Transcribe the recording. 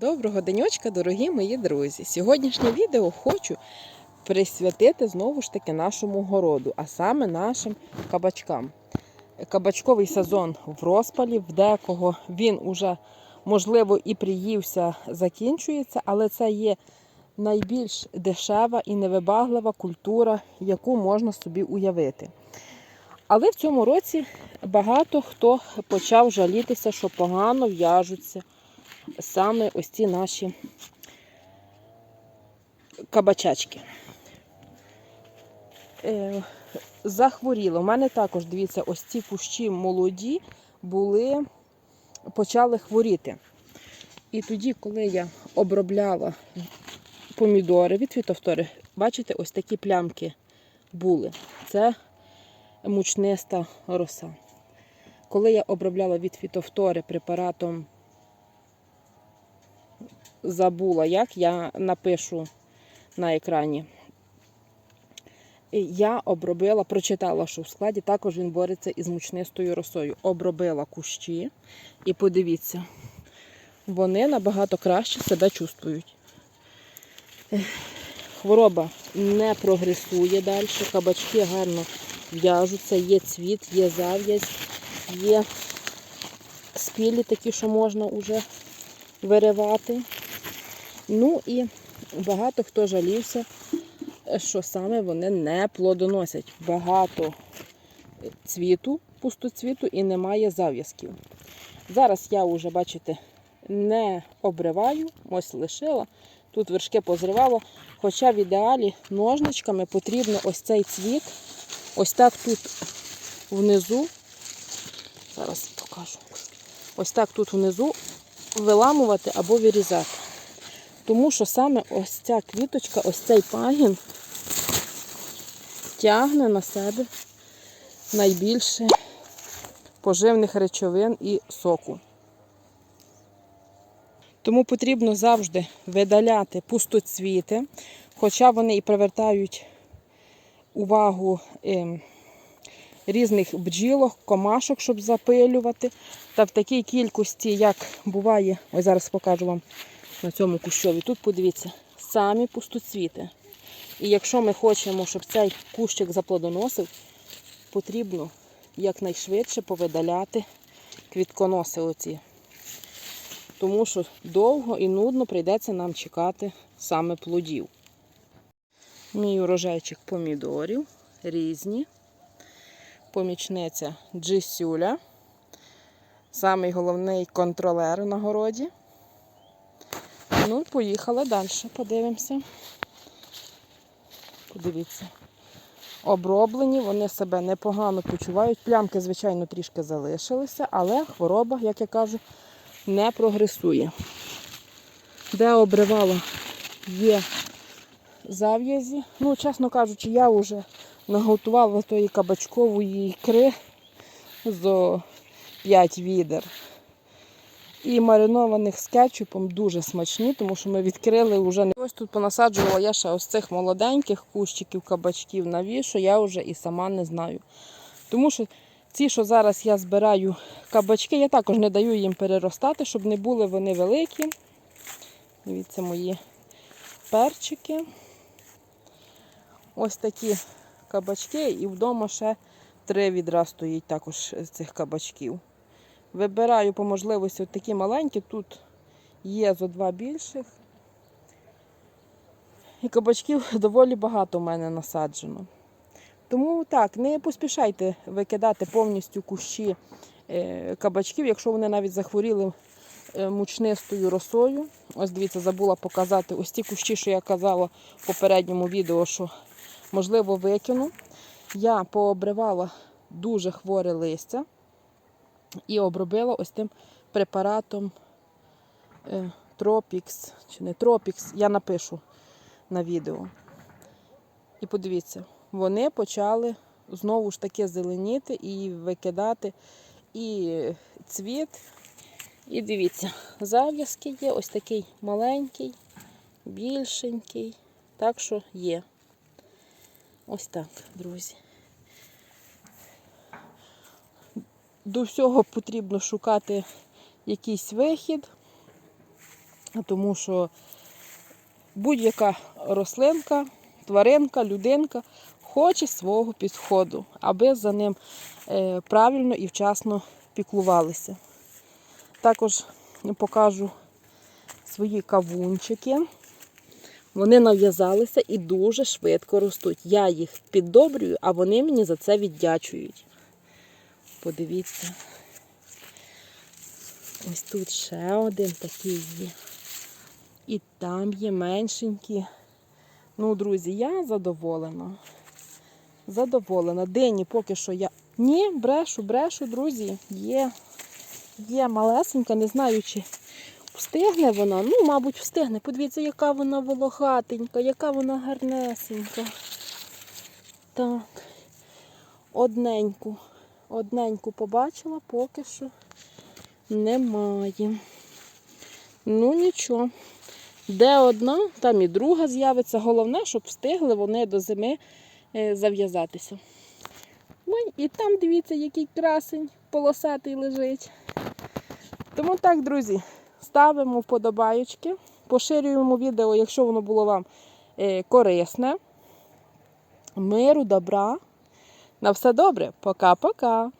Доброго денечка, дорогі мої друзі! Сьогоднішнє відео хочу присвятити знову ж таки нашому городу, а саме нашим кабачкам. Кабачковий сезон в розпалі, в декого він уже, можливо, і приївся, закінчується, але це є найбільш дешева і невибаглива культура, яку можна собі уявити. Але в цьому році багато хто почав жалітися, що погано в'яжуться саме ось ці наші кабачачки. Е, захворіло. У мене також, дивіться, ось ці кущі молоді були, почали хворіти. І тоді, коли я обробляла помідори від фітофтори, бачите, ось такі плямки були. Це мучниста роса. Коли я обробляла від фітофтори препаратом забула, як я напишу на екрані. Я обробила, прочитала, що в складі також він бореться із мучнистою росою. Обробила кущі і подивіться, вони набагато краще себе чувствують. Хвороба не прогресує далі, кабачки гарно в'яжуться, є цвіт, є зав'язь, є спілі такі, що можна вже виривати. Ну і багато хто жалівся, що саме вони не плодоносять. Багато цвіту, пустоцвіту і немає зав'язків. Зараз я вже, бачите, не обриваю, ось лишила. Тут вершки позривало. Хоча в ідеалі ножничками потрібно ось цей цвіт, ось так тут внизу. Зараз покажу. Ось так тут внизу виламувати або вирізати. Тому що саме ось ця квіточка, ось цей пагін тягне на себе найбільше поживних речовин і соку. Тому потрібно завжди видаляти пустоцвіти, хоча вони і привертають увагу ем, різних бджілок, комашок, щоб запилювати. Та в такій кількості, як буває, ось зараз покажу вам на цьому кущові. Тут подивіться, самі пустоцвіти. І якщо ми хочемо, щоб цей кущик заплодоносив, потрібно якнайшвидше повидаляти квітконоси оці. Тому що довго і нудно прийдеться нам чекати саме плодів. Мій урожайчик помідорів різні. Помічниця Джисюля. Самий головний контролер на городі. Ну, поїхали далі, подивимося. Подивіться. Оброблені, вони себе непогано почувають. Плямки, звичайно, трішки залишилися, але хвороба, як я кажу, не прогресує. Де обривала, є зав'язі. Ну, чесно кажучи, я вже наготувала тої кабачкової ікри зо 5 відер. І маринованих з кетчупом дуже смачні, тому що ми відкрили вже не ось тут понасаджувала я ще ось цих молоденьких кущиків, кабачків навіщо, я вже і сама не знаю. Тому що ці, що зараз я збираю кабачки, я також не даю їм переростати, щоб не були вони великі. Дивіться, мої перчики. Ось такі кабачки, і вдома ще три відра стоїть також цих кабачків. Вибираю по можливості от такі маленькі, тут є зо два більших. І кабачків доволі багато в мене насаджено. Тому так, не поспішайте викидати повністю кущі е, кабачків, якщо вони навіть захворіли е, мучнистою росою. Ось дивіться, забула показати ось ті кущі, що я казала в попередньому відео, що можливо викину. Я пообривала дуже хворе листя і обробила ось тим препаратом е, Тропікс чи не Тропікс, я напишу на відео. І подивіться, вони почали знову ж таки зеленіти і викидати і цвіт. І дивіться, зав'язки є, ось такий маленький, більшенький. Так що є. Ось так, друзі. До всього потрібно шукати якийсь вихід. Тому що будь-яка рослинка, тваринка, людинка хоче свого підходу, аби за ним е, правильно і вчасно піклувалися. Також покажу свої кавунчики. Вони нав'язалися і дуже швидко ростуть. Я їх піддобрюю, а вони мені за це віддячують. Подивіться. Ось тут ще один такий є. І там є меншенькі. Ну, друзі, я задоволена. Задоволена. Дині поки що я. Ні, брешу, брешу, друзі. Є. Є малесенька, не знаю, чи встигне вона. Ну, мабуть, встигне. Подивіться, яка вона волохатенька, яка вона гарнесенька. Так. Одненьку. Одненьку побачила, поки що немає. Ну, нічого. Де одна, там і друга з'явиться. Головне, щоб встигли вони до зими е, зав'язатися. Ой, і там дивіться, який красень полосатий лежить. Тому так, друзі, ставимо вподобаючки, поширюємо відео, якщо воно було вам е, корисне. Миру, добра. На все добре. Пока-пока.